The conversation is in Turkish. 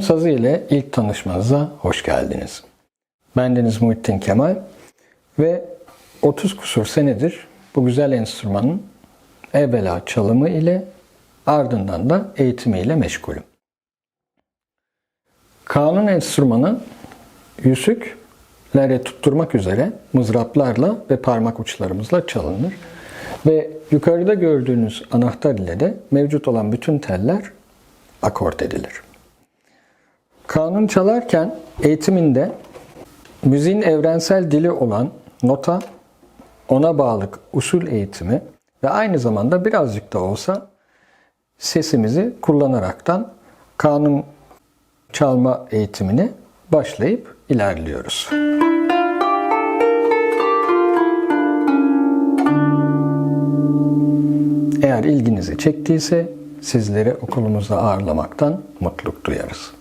sazı ile ilk tanışmanıza hoş geldiniz. Bendeniz Muhittin Kemal ve 30 kusur senedir bu güzel enstrümanın evvela çalımı ile ardından da eğitimiyle meşgulüm. Kanun enstrümanı yüzüklere tutturmak üzere mızraplarla ve parmak uçlarımızla çalınır. Ve yukarıda gördüğünüz anahtar ile de mevcut olan bütün teller akort edilir. Kanun çalarken eğitiminde müziğin evrensel dili olan nota, ona bağlı usul eğitimi ve aynı zamanda birazcık da olsa sesimizi kullanaraktan kanun çalma eğitimine başlayıp ilerliyoruz. Eğer ilginizi çektiyse sizleri okulumuzda ağırlamaktan mutluluk duyarız.